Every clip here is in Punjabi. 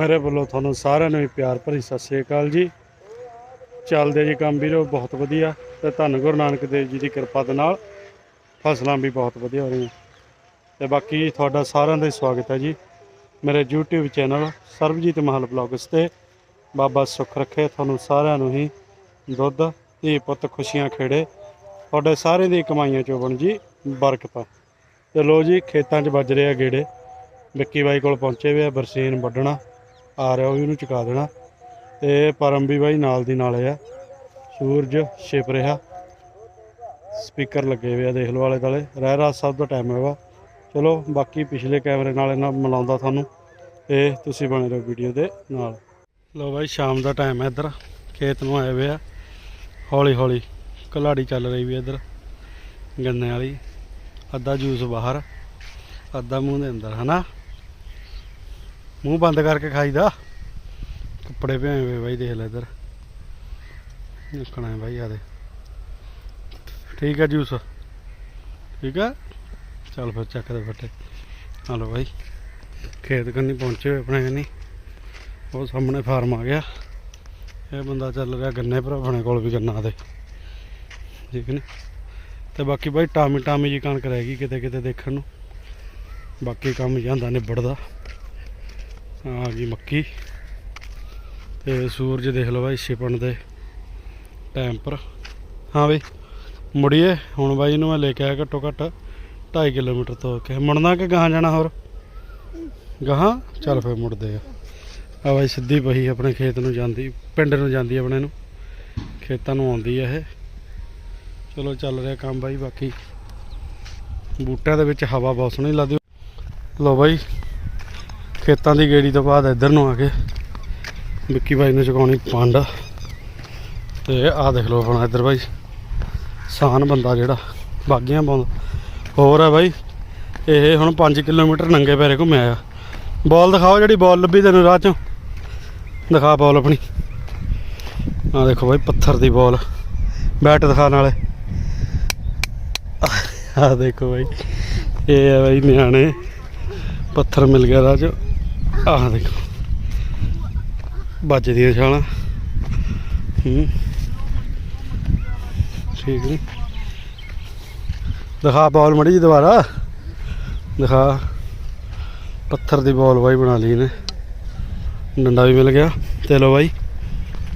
ਮੇਰੇ ਵੱਲੋਂ ਤੁਹਾਨੂੰ ਸਾਰਿਆਂ ਨੂੰ ਹੀ ਪਿਆਰ ਭਰੀ ਸਤਿ ਸ੍ਰੀ ਅਕਾਲ ਜੀ। ਚੱਲਦੇ ਜੀ ਕੰਮ ਵੀਰੋ, ਬਹੁਤ ਵਧੀਆ। ਤੇ ਧੰਨ ਗੁਰੂ ਨਾਨਕ ਦੇਵ ਜੀ ਦੀ ਕਿਰਪਾ ਦੇ ਨਾਲ ਫਸਲਾਂ ਵੀ ਬਹੁਤ ਵਧੀਆ ਹੋ ਰਹੀਆਂ। ਤੇ ਬਾਕੀ ਤੁਹਾਡਾ ਸਾਰਿਆਂ ਦਾ ਹੀ ਸਵਾਗਤ ਹੈ ਜੀ। ਮੇਰੇ YouTube ਚੈਨਲ ਸਰਬਜੀਤ ਮਹਲ ਬਲੌਗਸ ਤੇ ਬਾਬਾ ਸੁੱਖ ਰੱਖੇ, ਤੁਹਾਨੂੰ ਸਾਰਿਆਂ ਨੂੰ ਹੀ ਦੁੱਧ, ਧੀ ਪੁੱਤ ਖੁਸ਼ੀਆਂ ਖੇੜੇ। ਤੁਹਾਡੇ ਸਾਰਿਆਂ ਦੀ ਕਮਾਈਆਂ ਚੋਂ ਬਣ ਜੀ ਬਰਕਤਾਂ। ਤੇ ਲੋ ਜੀ, ਖੇਤਾਂ 'ਚ ਵੱਜ ਰਿਹਾ ਗੇੜੇ। ਵਿੱਕੀ ਬਾਈ ਕੋਲ ਪਹੁੰਚੇ ਹੋਏ ਆ, ਬਰਸੀਨ ਵੱਢਣਾ। ਆ ਰਿਹਾ, ਉਹ ਵੀ ਉਹਨੂੰ ਚੁਕਾ ਦੇਣਾ। ਤੇ ਪਰਮ ਵੀ ਬਾਈ ਨਾਲ ਦੀ ਨਾਲ ਆ। ਸੂਰਜ ਛਿਪ ਰਿਹਾ। ਸਪੀਕਰ ਲੱਗੇ ਹੋਏ ਆ, ਦੇਖ ਲਓ ਵਾਲੇ ਦੁਆਲੇ। ਰਹਿ ਰਾਤ ਸਾਹਿਬ ਦਾ ਟਾਈਮ ਹੈਗਾ। ਚਲੋ, ਬਾਕੀ ਪਿਛਲੇ ਕੈਮਰੇ ਨਾਲ ਇਹਨਾਂ ਮਿਲਾਉਂਦਾ ਤੁਹਾਨੂੰ। ਤੇ ਤੁਸੀਂ ਬਣੇ ਰਹੋ ਵੀਡੀਓ ਦੇ ਨਾਲ। ਲੋ ਬਾਈ, ਸ਼ਾਮ ਦਾ ਟਾਈਮ ਹੈ ਇੱਧਰ। ਖੇਤ ਨੂੰ ਆਏ ਹੋਏ ਆ। ਹੌਲੀ ਹੌਲੀ ਕਲਾੜੀ ਚੱਲ ਰਹੀ ਵੀ ਇੱਧਰ, ਗੰਨੇ ਵਾਲੀ। ਅੱਧਾ ਜੂਸ ਬਾਹਰ, ਅੱਧਾ ਮੂੰਹ ਦੇ ਅੰਦਰ, ਹਨਾ? ਮੂੰਹ ਬੰਦ ਕਰਕੇ ਖਾਈਦਾ। ਕੱਪੜੇ ਭਿਓਏ ਹੋਏ ਬਾਈ ਦੇਖ ਲੈ ਇੱਧਰ। ਨਿਕਣਾ ਹੈ ਬਾਈ ਆ ਠੀਕ ਹੈ ਜੂਸ? ਠੀਕ ਹੈ ਚੱਲ ਫਿਰ ਚੱਕ ਦੇ ਫੱਟੇ। ਆ ਬਾਈ। ਖੇਤ ਕੰਨੀ ਪਹੁੰਚੇ ਹੋਏ ਆਪਣੇ ਕੰਨੀ। ਉਹ ਸਾਹਮਣੇ ਫਾਰਮ ਆ ਗਿਆ। ਇਹ ਬੰਦਾ ਚੱਲ ਰਿਹਾ ਗੰਨੇ ਭਰਾ ਆਪਣੇ ਕੋਲ ਵੀ ਗੰਨਾ ਦੇ। ਠੀਕ ਨੇ? ਤੇ ਬਾਕੀ ਬਾਈ ਟਾਮੀ ਟਾਮੀ ਜੀ ਕਣਕ ਰਹਿ ਗਈ ਕਿਤੇ ਕਿਤੇ ਦੇਖਣ ਨੂੰ। ਬਾਕੀ ਕੰਮ ਜਾਂਦਾ ਨਿਬੜਦਾ। ਆ ਗਈ ਮੱਕੀ। ਤੇ ਸੂਰਜ ਦੇਖ ਲਓ ਬਾਈ ਛਿਪਣ ਦੇ ਟਾਈਮ ਪਰ। ਹਾਂ ਬਈ, ਮੁੜੀਏ, ਹੁਣ ਬਾਈ ਨੂੰ ਮੈਂ ਲੈ ਕੇ ਆਇਆ ਘੱਟੋ ਘੱਟ 2.5 ਕਿਲੋਮੀਟਰ ਤੋਂ ਕੇ ਮੁੜਨਾ ਕਿ ਗਾਹਾਂ ਜਾਣਾ ਹੋਰ? ਗਾਹਾਂ? ਚੱਲ ਫੇਰ ਮੁੜਦੇ ਆ। ਆ ਬਾਈ ਸਿੱਧੀ ਪਹੀ ਆਪਣੇ ਖੇਤ ਨੂੰ ਜਾਂਦੀ, ਪਿੰਡ ਨੂੰ ਜਾਂਦੀ ਆਪਣੇ ਨੂੰ। ਖੇਤਾਂ ਨੂੰ ਆਉਂਦੀ ਆ ਇਹ। ਚਲੋ ਚੱਲ ਰਿਹਾ ਕੰਮ ਬਾਈ, ਬਾਕੀ ਬੂਟਿਆਂ ਦੇ ਵਿੱਚ ਹਵਾ ਬਹੁਤ ਸੋਹਣੀ ਲੱਗਦੀ। ਲੋ ਬਾਈ ਖੇਤਾਂ ਦੀ ਗੇੜੀ ਤੋਂ ਬਾਅਦ ਇੱਧਰ ਨੂੰ ਆ ਕੇ ਵਿੱਕੀ ਬਾਈ ਨੂੰ ਚੁਕਾਉਣੀ ਪੰਡ। ਤੇ ਆਹ ਦੇਖ ਲਓ ਆਪਣਾ ਇੱਧਰ ਬਾਈ। ਸਾਨ ਬੰਦਾ ਜਿਹੜਾ, ਬਾਗੀਆਂ ਪਾਉਂਦਾ ਹੋਰ ਹੈ ਬਾਈ, ਇਹ ਹੁਣ 5 ਕਿਲੋਮੀਟਰ ਨੰਗੇ ਪੈਰੇ ਘੁੰਮਿਆ ਆ। ਬਾਲ ਦਿਖਾਓ ਜਿਹੜੀ ਬਾਲ ਲੱਭੀ ਤੈਨੂੰ ਰਾਹ ਚੋਂ। ਦਿਖਾ ਬਾਲ ਆਪਣੀ। ਆਹ ਦੇਖੋ ਬਾਈ, ਪੱਥਰ ਦੀ ਬਾਲ। ਬੈਟ ਦਿਖਾਣ ਵਾਲੇ। ਆਹ ਦੇਖੋ ਬਾਈ, ਇਹ ਹੈ ਬਾਈ ਨਿਆਣੇ। ਪੱਥਰ ਮਿਲ ਗਿਆ ਰਾਹ ਚੋਂ। ਆਹ ਦੇਖੋ। ਵੱਜਦੀਆਂ ਛਾਲਾਂ। ਹੂੰ। ਠੀਕ ਨੀ। ਦਿਖਾ ਬਾਲ ਮੜੀ ਜੀ ਦੁਬਾਰਾ। ਦਿਖਾ। ਪੱਥਰ ਦੀ ਬਾਲ ਬਾਈ ਬਣਾ ਲਈ ਨੇ ਡੰਡਾ ਵੀ ਮਿਲ ਗਿਆ। ਤੇ ਲੋ ਬਾਈ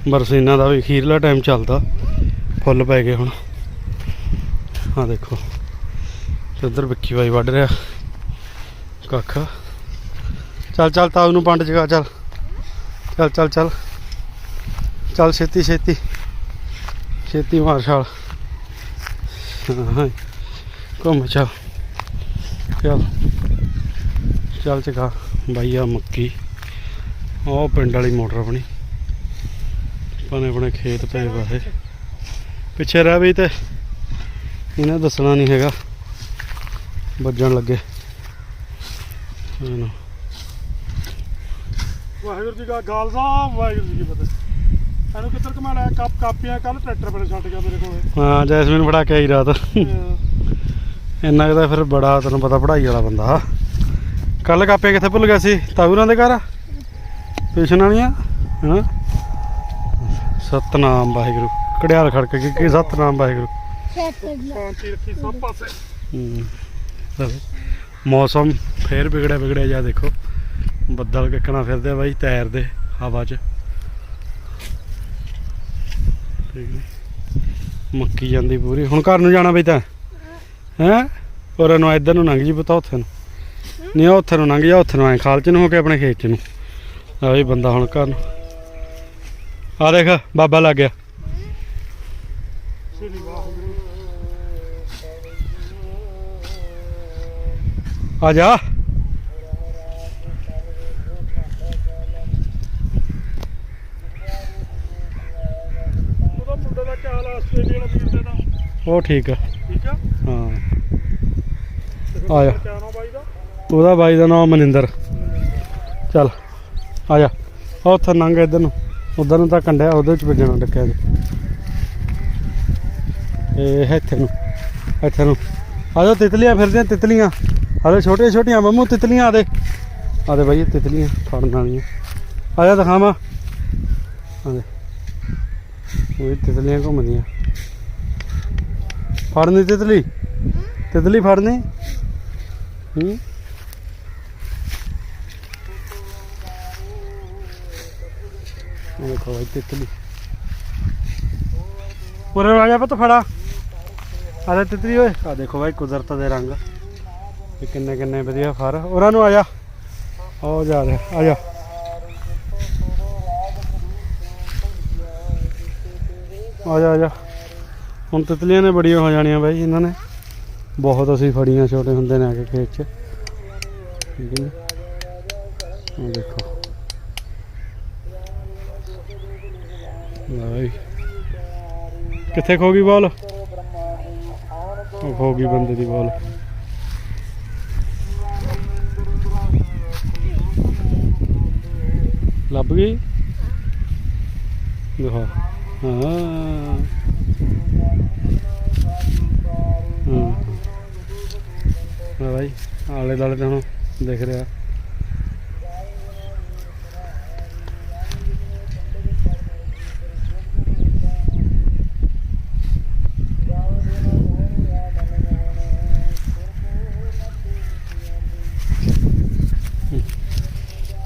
ਬਰਸੀਨਾ ਦਾ ਵੀ ਅਖੀਰਲਾ ਟਾਈਮ ਚੱਲਦਾ। ਫੁੱਲ ਪੈ ਗਏ ਹੁਣ। ਆ ਦੇਖੋ। ਤੇ ਉਧਰ ਵਿੱਕੀ ਬਾਈ ਵੱਢ ਰਿਹਾ। ਕੱਖ। ਚੱਲ ਚੱਲ ਤਾਉ ਨੂੰ ਪੰਡ ਜਗਾ, ਚੱਲ। ਚੱਲ ਚੱਲ ਚੱਲ। ਚੱਲ, ਛੇਤੀ ਛੇਤੀ। ਛੇਤੀ ਮਾਰ ਛਾਲ। ਹਾਂ, ਘੁੰਮ ਚੱਲ। ਚੱਲ। ਚੱਲ ਚਕਾ ਬਾਈ ਮੱਕੀ। ਉਹ ਪਿੰਡ ਵਾਲੀ ਮੋਟਰ ਆਪਣੀ। ਪਨੇ ਆਪਣੇ ਖੇਤ ਪਏ ਵਾਹੇ ਪਿੱਛੇ ਰਹਿ ਵੀ ਤੇ ਇਹਨਾਂ ਦੱਸਣਾ ਨਹੀਂ ਹੈਗਾ। ਵੱਜਣ ਲੱਗੇ। ਇਹਨੂੰ ਵਾਹਿਗੁਰੂ ਜੀ ਕਾ ਖਾਲਸਾ ਵਾਹਿਗੁਰੂ ਜੀ ਕੀ ਫਤਿਹ। ਇਹਨੂੰ ਕਿੱਧਰ ਕਮਾ ਲਿਆ ਕੱਪ ਕਾਪੀਆਂ ਕੱਲ ਟਰੈਕਟਰ ਬੜੇ ਛੱਡ ਗਿਆ ਮੇਰੇ ਕੋਲੇ। ਹਾਂ ਜੈਸਮੀਨ ਫੜਾ ਕੇ ਆਈ ਰਾਤ। ਇੰਨਾ ਕੁ ਤਾਂ ਫਿਰ ਬੜਾ ਤੈਨੂੰ ਪਤਾ ਪੜ੍ਹਾਈ ਵਾਲਾ ਬੰਦਾ। ਕੱਲ ਕਾਪੇ ਕਿੱਥੇ ਭੁੱਲ ਗਿਆ ਸੀ? ਤਾਊਰਾਂ ਦੇ ਘਰ? ਟਿਊਸ਼ਨ ਵਾਲੀਆਂ? ਹਾਂ ਸਤਨਾਮ ਵਾਹਿਗੁਰੂ। ਕੜਿਆਲ ਖੜਕ ਕੇ ਕੀ ਸਤਨਾਮ ਵਾਹਿਗੁਰੂ। ਸ਼ਾਂਤੀ ਰੱਖੀ ਸਭ ਪਾਸੇ। ਹੂੰ। ਚਲੋ। ਮੌਸਮ ਫੇਰ ਵਿਗੜਿਆ ਵਿਗੜਿਆ ਜਾ ਦੇਖੋ। ਬੱਦਲ ਕਿੱਕਣਾ ਫਿਰਦੇ ਬਾਈ ਤੈਰਦੇ ਹਵਾ 'ਚ। ਠੀਕ ਨੀ। ਮੱਕੀ ਜਾਂਦੀ ਪੂਰੀ। ਹੁਣ ਘਰ ਨੂੰ ਜਾਣਾ ਬਈ ਤਾਂ। ਹੈ? ਔਰ ਨੂੰ ਇੱਧਰ ਨੂੰ ਲੰਘ ਜੀ ਪਤਾ, ਉੱਥੇ ਨੂੰ। ਨਹੀਂ, ਉੱਥੇ ਨੂੰ ਲੰਘ ਜਾ, ਉੱਥੇ ਨੂੰ ਐ ਖਾਲ ਚ ਨੂੰ ਹੋ ਕੇ ਆਪਣੇ ਖੇਤ ਚ ਨੂੰ। ਆ ਵੀ ਬੰਦਾ ਹੁਣ ਘਰ ਨੂੰ। ਆ ਦੇਖ, ਬਾਬਾ ਲੱਗ ਗਿਆ। ਆ ਜਾ ਉਹਦਾ ਮੁੰਡੇ ਦਾ ਕੀ ਹਾਲ ਆ ਆਸਟ੍ਰੇਲੀਆ ਵਾਲਾ ਵੀਰ ਦੇ ਦਾ ਉਹ ਠੀਕ ਆ। ਠੀਕ ਆ? ਹਾਂ। ਤੇ ਫਿਰ ਆ ਜਾ। ਕਿਆ ਨਾਮ ਬਾਈ ਦਾ ਉਹਦਾ ਬਾਈ ਦਾ ਨਾਮ ਮਨਿੰਦਰ। ਚੱਲ ਆ ਜਾ ਆ ਉੱਥੇ ਨੰਗ ਇੱਧਰ ਨੂੰ। ਉਧਰ ਨੂੰ ਤਾਂ ਕੰਡਿਆ ਉਹਦੇ ਚ ਵੱਜਣਾ ਡੱਕਿਆ ਇਹ ਇੱਥੇ ਨੂੰ। ਇੱਥੇ ਨੂੰ। ਆ ਜਾ ਤਿਤਲੀਆਂ ਫਿਰਦੀਆਂ ਤਿਤਲੀਆਂ। ਹਾਲੇ ਛੋਟੀਆਂ ਛੋਟੀਆਂ ਮੰਮੂ ਤਿਤਲੀਆਂ ਆ ਦੇ। ਆ ਦੇ ਬਾਈ ਇਹ ਤਿਤਲੀਆਂ ਫੜਨ ਵਾਲੀਆਂ। ਆ ਜਾ ਦਿਖਾਵਾਂ। ਆ ਦੇ। ਉਹ ਤਿਤਲੀਆਂ ਘੁੰਮਦੀਆਂ। ਫੜਨੀ ਤਿਤਲੀ? ਤਿਤਲੀ ਫੜਨੀ? ਹੂੰ? ਦੇਖੋ ਭਾਈ ਤਿਤਲੀ। ਉਰੇ ਆ ਜਾ ਪੁੱਤ, ਫੜਾ। ਆ ਲੈ ਤਿਤਲੀ ਓਏ ਆ ਦੇਖੋ ਭਾਈ ਕੁਦਰਤ ਦੇ ਰੰਗ। ਇਹ ਕਿੰਨੇ ਕਿੰਨੇ ਵਧੀਆ ਫਰ। ਉਹਨਾਂ ਨੂੰ ਆ ਜਾ। ਉਹ ਜਾ ਰਿਹਾ ਆ ਜਾ। ਆ ਜਾ ਆ ਜਾ। ਹੁਣ ਤਿਤਲੀਆਂ ਨੇ ਬੜੀਆਂ ਹੋ ਜਾਣੀਆਂ ਬਾਈ ਇਹਨਾਂ ਨੇ। ਬਹੁਤ ਅਸੀਂ ਫੜੀਆਂ ਛੋਟੇ ਹੁੰਦੇ ਨੇ ਆ ਕੇ ਖੇਤ 'ਚ। ਠੀਕ ਹੈ ਜੀ? ਦੇਖੋ। ਲੈ ਕਿੱਥੇ ਖੋ ਗਈ ਬਾਲ? ਖੋ ਗਈ ਬੰਦੇ ਦੀ ਬਾਲ। ਲੱਭ ਗਈ? ਦੇਖੋ। ਹਾਂ। ਹਾਂ ਹਾਂ ਆਲੇ ਦਾਲੇ ਤੇ ਹੁਣ ਦਿਖ ਰਿਹਾ।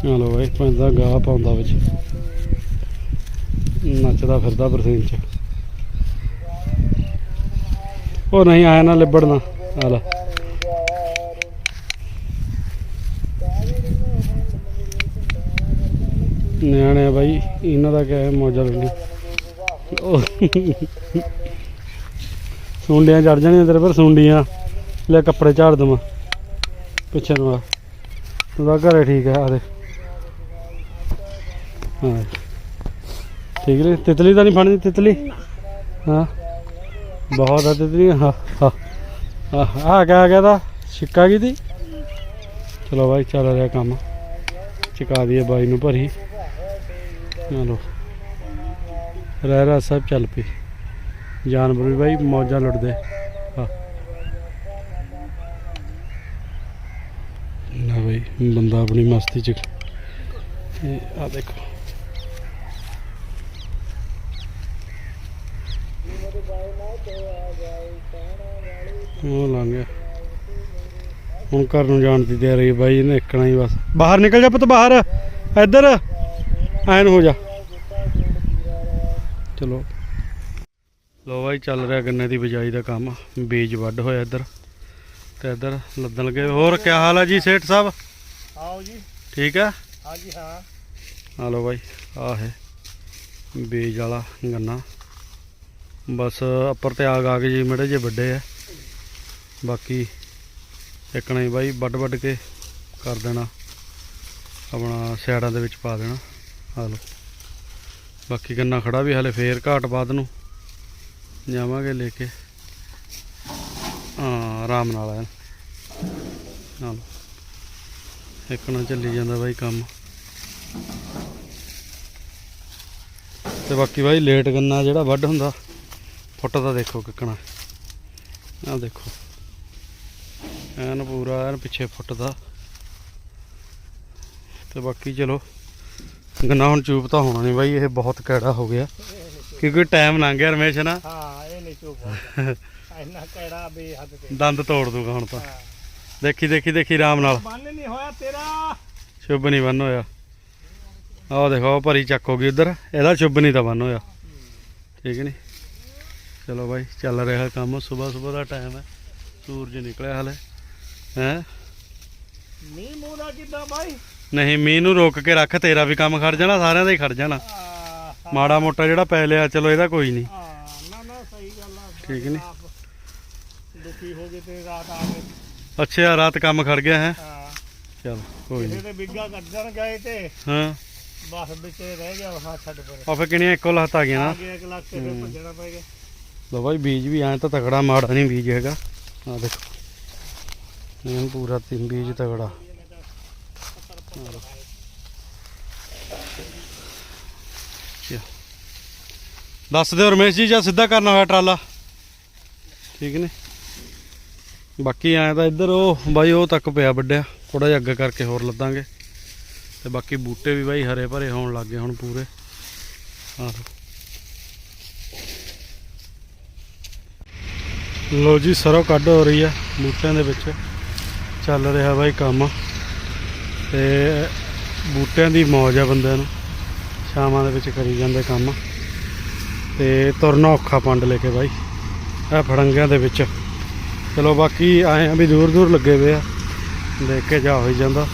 ਹਲੋ ਭਾਈ ਪੈਂਦਾ ਗਾਹ ਪਾਉਂਦਾ ਵਿੱਚ। ਨੱਚਦਾ ਫਿਰਦਾ ਬਰਸੀਨ ਚ। ਉਹ ਨਹੀਂ ਆਇਆ ਨਾ, ਲਿਬੜਨਾ। ਆ ਲੈ। ਨਿਆਣੇ ਆ ਬਾਈ, ਇਹਨਾਂ ਦਾ ਕਿਆ ਮੌਜਾ ਲੈਣੀ ਸੁੰਡੀਆਂ ਚੜ ਜਾਣੀਆਂ ਤੇਰੇ ਪਰ, ਸੁੰਡੀਆਂ। ਲੈ ਕੱਪੜੇ ਝਾੜ ਦਵਾਂ, ਪਿੱਛੇ ਨੂੰ ਆ। ਤੂੰ ਤਾਂ ਘਰੇ ਠੀਕ ਹੈ ਆ ਦੇ ਹਾਂ। ਠੀਕ ਨੇ, ਤਿਤਲੀ ਤਾਂ ਨਹੀਂ ਫੜਨੀ, ਤਿਤਲੀ? ਹਾਂ। ਬਹੁਤ ਆ ਤਿਤਲੀ। ਹਾਂ ਹਾਂ ਆ ਗਿਆ ਗਿਆ ਦਾ ਸਿੱਕਾ ਕੀ ਤੀ? ਚਲੋ ਬਾਈ, ਚੱਲ ਰਿਹਾ ਕੰਮ। ਚੁਕਾ ਦਈਏ ਬਾਈ ਨੂੰ ਭਰੀ। ਚਲੋ। ਰਹਿ ਰਾ ਸਭ ਚੱਲ ਪਈ ਜਾਨਵਰ ਵੀ ਬਾਈ ਮੌਜਾਂ ਲੁੱਟਦੇ ਹਾਂ ਨਾ ਬਾਈ, ਬੰਦਾ ਆਪਣੀ ਮਸਤੀ ਚ। ਇਹ ਆ ਦੇਖੋ। ਉਹ ਲੰਘ ਗਿਆ। ਹੁਣ ਘਰ ਨੂੰ ਜਾਣ ਦੀ ਤਿਆਰੀ ਹੈ ਬਾਈ, ਇਹਨੇ ਇੱਕਣਾ ਹੀ ਬਸ। ਬਾਹਰ ਨਿਕਲ ਜਾ ਪੁੱਤ, ਬਾਹਰ। ਇੱਧਰ। ਐਨ ਹੋ ਜਾ। ਚਲੋ। ਲੋ ਬਾਈ ਚੱਲ ਰਿਹਾ ਗੰਨੇ ਦੀ ਬਿਜਾਈ ਦਾ ਕੰਮ। ਬੀਜ ਵੱਢ ਹੋਇਆ ਇੱਧਰ। ਤੇ ਇੱਧਰ ਲੱਦਣ ਲੱਗੇ। ਹੋਰ ਕੀ ਹਾਲ ਹੈ ਜੀ ਸੇਠ ਸਾਹਿਬ? ਆਓ ਜੀ। ਠੀਕ ਹੈ ਹਾਂ ਜੀ ਹਾਂ। ਆ ਲੋ ਬਾਈ ਆ ਹੈ ਬੀਜ ਵਾਲਾ ਗੰਨਾ। ਬਸ ਉੱਪਰ ਤੇ ਆਗ ਆ ਗਏ ਜੀ ਮੜੇ ਜੇ ਵੱਡੇ ਆ। ਬਾਕੀ ਇੱਕਣਾ ਹੀ ਬਾਈ ਵੱਡ ਵੱਡ ਕੇ ਕਰ ਦੇਣਾ। ਆਪਣਾ ਸਾਈਡਾਂ ਦੇ ਵਿੱਚ ਪਾ ਦੇਣਾ। ਆ ਲੋ ਬਾਕੀ ਗੰਨਾ ਖੜਾ ਵੀ ਹਲੇ ਫੇਰ ਘਾਟ ਬਾਅਦ ਨੂੰ। ਜਾਵਾਂਗੇ ਲੈ ਕੇ। ਹਾਂ, ਆਰਾਮ ਨਾਲ ਐਨ ਆ ਇੱਕ ਨਾ ਚੱਲੀ ਜਾਂਦਾ ਬਾਈ ਕੰਮ। ਤੇ ਬਾਕੀ ਬਾਈ ਲੇਟ ਗੰਨਾ ਜਿਹੜਾ ਵੱਢ ਹੁੰਦਾ, ਫੁੱਟ ਦਾ ਦੇਖੋ ਕਿੱਕਣਾ। ਆਹ ਦੇਖੋ। ਐਨ ਪੂਰਾ ਐਨ ਪਿੱਛੇ ਫੁੱਟ ਦਾ ਤੇ ਬਾਕੀ ਚਲੋ। ਗੰਨਾ ਹੁਣ ਚੂਪ ਤਾਂ ਹੋਣਾ ਨਹੀਂ ਬਾਈ ਇਹ ਬਹੁਤ ਕੈੜਾ ਹੋ ਗਿਆ। ਕਿਉਂਕਿ ਟਾਈਮ ਲੰਘ ਗਿਆ ਰਮੇਸ਼ ਨਾ। ਹਾਂ ਇਹ ਨਹੀਂ ਚੁੱਪ ਇੰਨਾ ਕਿਹੜਾ ਬੇਹੱਦ ਤੇ। ਦੰਦ ਤੋੜ ਦੂਗਾ ਹੁਣ ਤਾਂ। ਦੇਖੀ ਦੇਖੀ ਦੇਖੀ ਆਰਾਮ ਨਾਲ। ਬੰਨ ਨਹੀਂ ਹੋਇਆ ਤੇਰਾ। ਸ਼ੁਭ ਨਹੀਂ ਬੰਨ ਹੋਇਆ। ਆਹ ਦੇਖੋ ਭਰੀ ਚੱਕ ਹੋ ਗਈ ਉਧਰ। ਇਹਦਾ ਸ਼ੁਭ ਨਹੀਂ ਤਾਂ ਬੰਨ ਹੋਇਆ। ਠੀਕ ਨਹੀਂ ਚਲੋ ਬਾਈ ਚੱਲ ਰਿਹਾ ਕੰਮ। ਸਵੇਰ ਸਵੇਰ ਦਾ ਟਾਈਮ ਹੈ। ਸੂਰਜ ਨਿਕਲਿਆ ਹਲੇ। ਹੈ? ਮੀਂਹ ਮੂੰਹ ਦਾ ਕਿੱਦਾਂ ਬਾਈ? ਨਹੀਂ ਮੀਂਹ ਨੂੰ ਰੋਕ ਕੇ ਰੱਖ ਤੇਰਾ ਵੀ ਕੰਮ ਖੜ ਜਾਣਾ ਸਾਰਿਆਂ ਦਾ ਹੀ ਖੜ ਜਾਣਾ। ਮਾੜਾ ਮੋਟਾ ਜਿਹੜਾ ਪੈ ਲਿਆ ਚਲੋ ਇਹਦਾ ਕੋਈ ਨਹੀਂ। ਹਾਂ ਨਾ ਨਾ ਸਹੀ ਗੱਲ ਆ। ਠੀਕ ਨੀ? ਆਪ ਦੁਖੀ ਹੋ ਗਏ ਤੇ ਰਾਤ ਆ ਕੇ ਅੱਛਾ ਰਾਤ ਕੰਮ ਖੜ ਗਿਆ ਹੈ? ਹਾਂ। ਚਲ ਕੋਈ ਕਿਸੇ ਨਹੀਂ। ਦੇ ਬਿੱਗਾ ਕੱਢਣ ਗਏ ਤੇ ਹਾਂ। ਬਸ ਵਿੱਚ ਰਹਿ ਗਿਆ ਹਾਂ ਛੱਡ ਪਰੇ। ਆ ਫੇ ਕਿਹੜੀਆਂ ਇੱਕੋ ਲੱਤ ਆ ਗਈਆਂ ਆ ਨਾ ਗਿਆ ਲੱਖ ਤੇ ਫਿਰ ਭੱਜਣਾ ਪੈ ਗਿਆ। ਲੋ ਬਾਈ ਬੀਜ ਵੀ ਐਂ ਤਾਂ ਤਕੜਾ ਮਾੜਾ ਨਹੀਂ ਬੀਜ ਹੈਗਾ। ਆ ਦੇਖੋ। ਇਹ ਪੂਰਾ ਤਿੰਨ ਬੀਜ ਤਗੜਾ। ਦੱਸ ਦਿਓ ਰਮੇਸ਼ ਜੀ, ਜਾਂ ਸਿੱਧਾ ਕਰਨਾ ਹੋਇਆ ਟਰਾਲਾ? ਠੀਕ ਨੇ? ਬਾਕੀ ਐਂ ਤਾਂ ਇੱਧਰ ਉਹ, ਬਾਈ ਉਹ ਤੱਕ ਪਿਆ ਵੱਡਿਆ। ਥੋੜਾ ਜਿਹਾ ਅੱਗੇ ਕਰਕੇ ਹੋਰ ਲੱਦਾਂਗੇ। ਤੇ ਬਾਕੀ ਬੂਟੇ ਵੀ ਬਾਈ ਹਰੇ ਭਰੇ ਹੋਣ ਲੱਗ ਗਏ ਹੁਣ ਪੂਰੇ। ਆਹ। ਲੋ ਜੀ, ਸਰੋਂ ਕੱਢ ਹੋ ਰਹੀ ਆ ਬੂਟਿਆਂ ਦੇ ਵਿੱਚ। ਚੱਲ ਰਿਹਾ ਬਾਈ ਕੰਮ। ਤੇ ਬੂਟਿਆਂ ਦੀ ਮੌਜ ਆ ਬੰਦਿਆਂ ਨੂੰ। ਸ਼ਾਮਾਂ ਦੇ ਵਿੱਚ ਕਰੀ ਜਾਂਦੇ ਕੰਮ। ਤੇ ਤੁਰਨਾ ਔਖਾ ਪੰਡ ਲੈ ਕੇ ਬਾਈ। ਇਹ ਫੜੰਗਿਆਂ ਦੇ ਵਿੱਚ। ਚਲੋ ਬਾਕੀ ਆਏ ਆ ਵੀ ਦੂਰ ਦੂਰ ਲੱਗੇ ਹੋਏ ਆ। ਦੇਖ ਕੇ ਜਾ ਹੋਈ ਜਾਂਦਾ।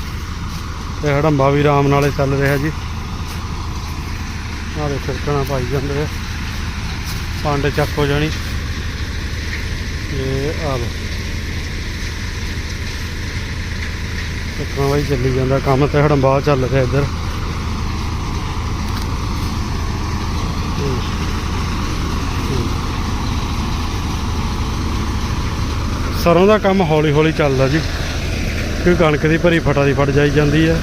ਤੇ ਹੜੰਬਾ ਵੀ ਆਰਾਮ ਨਾਲੇ ਚੱਲ ਰਿਹਾ ਜੀ। ਨਾਲੇ ਦੇ ਫਿਰਕਣਾ ਪਾਈ ਜਾਂਦੇ ਆ। ਪੰਡ ਚੱਕ ਹੋ ਜਾਣੀ। ਇਹ ਆ ਲੋ ਟੱਕਰਾਂ ਵਾਈ ਚੱਲੀ ਜਾਂਦਾ, ਕੰਮ ਤੇ ਹੜੰਬਾ ਚੱਲ ਰਿਹਾ ਇੱਧਰ। ਹੂੰ। ਸਰੋਂ ਦਾ ਕੰਮ ਹੌਲੀ ਹੌਲੀ ਚੱਲਦਾ ਜੀ। ਕਿਉਂਕਿ ਕਣਕ ਦੀ ਭਰੀ ਫਟਾ ਦੀ ਫਟ ਜਾਈ ਜਾਂਦੀ ਹੈ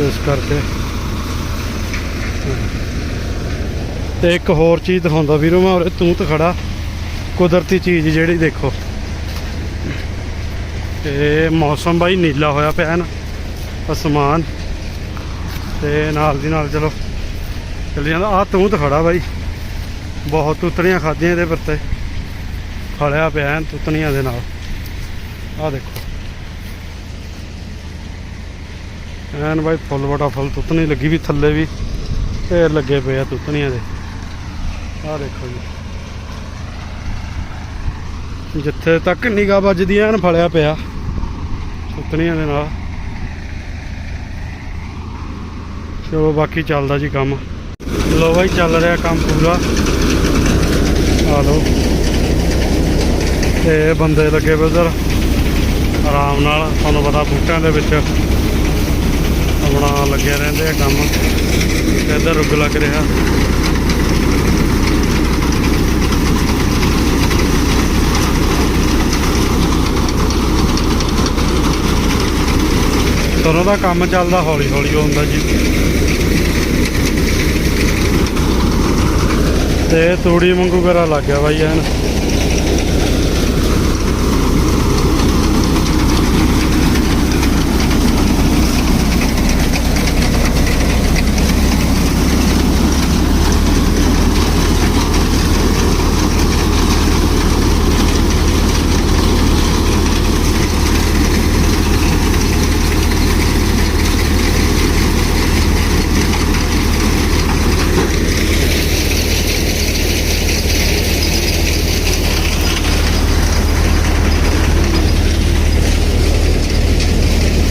ਇਸ ਕਰਕੇ। ਤੇ ਇੱਕ ਹੋਰ ਚੀਜ਼ ਦਿਖਾਉਂਦਾ ਵੀਰੋ ਮੈਂ, ਉਰੇ ਤੂੰ ਤੇ ਖੜਾ। ਕੁਦਰਤੀ ਚੀਜ਼ ਜਿਹੜੀ ਦੇਖੋ। ਤੇ ਮੌਸਮ ਬਾਈ ਨੀਲਾ ਹੋਇਆ ਪਿਆ ਨਾ। ਅਸਮਾਨ ਤੇ ਨਾਲ ਦੀ ਨਾਲ ਚਲੋ ਚੱਲ ਜਾਂਦਾ। ਆ ਤੂੰ ਤੇ ਖੜਾ ਬਾਈ। ਬਹੁਤ ਤੁਤਣੀਆਂ ਖਾਧੀਆਂ ਇਹਦੇ ਪੱਤੇ ਖੜਿਆ ਪਿਆ ਐਨ ਤੁਤਨੀਆਂ ਦੇ ਨਾਲ। ਆ ਦੇਖੋ। ਐਨ ਬਾਈ ਫੁੱਲ ਬੜਾ ਫੁੱਲ ਤੁਤਣੀ ਲੱਗੀ ਵੀ ਥੱਲੇ ਵੀ। ਢੇਰ ਲੱਗੇ ਪਏ ਆ ਤੁਤਣੀਆਂ ਦੇ। ਆ ਦੇਖੋ ਜੀ। ਜਿੱਥੇ ਤੱਕ ਨਿਗਾਹ ਵੱਜਦੀ ਐਨ ਫਲਿਆ ਪਿਆ। ਤੁਤਣੀਆਂ ਦੇ ਨਾਲ। ਚਲੋ ਬਾਕੀ ਚੱਲਦਾ ਜੀ ਕੰਮ। ਲੋ ਬਾਈ, ਚੱਲ ਰਿਹਾ ਕੰਮ ਪੂਰਾ। ਆ ਲੋ ਤੇ ਬੰਦੇ ਲੱਗੇ ਵੇ ਉਧਰ। ਆਰਾਮ ਨਾਲ, ਤੁਹਾਨੂੰ ਪਤਾ ਬੂਟਿਆਂ ਦੇ ਵਿੱਚ ਆਪਣਾ ਲੱਗੇ ਰਹਿੰਦੇ ਆ ਕੰਮ। ਇੱਧਰ ਰੁੱਗ ਲੱਗ ਰਿਹਾ। ਦੋਨੋਂ ਦਾ ਕੰਮ ਚੱਲਦਾ, ਹੌਲੀ ਹੌਲੀ ਹੁੰਦਾ ਜੀ। ਤੇ ਤੂੜੀ ਵਾਂਗੂ ਕਰਾ ਲੱਗ ਗਿਆ ਬਾਈ ਐਨ।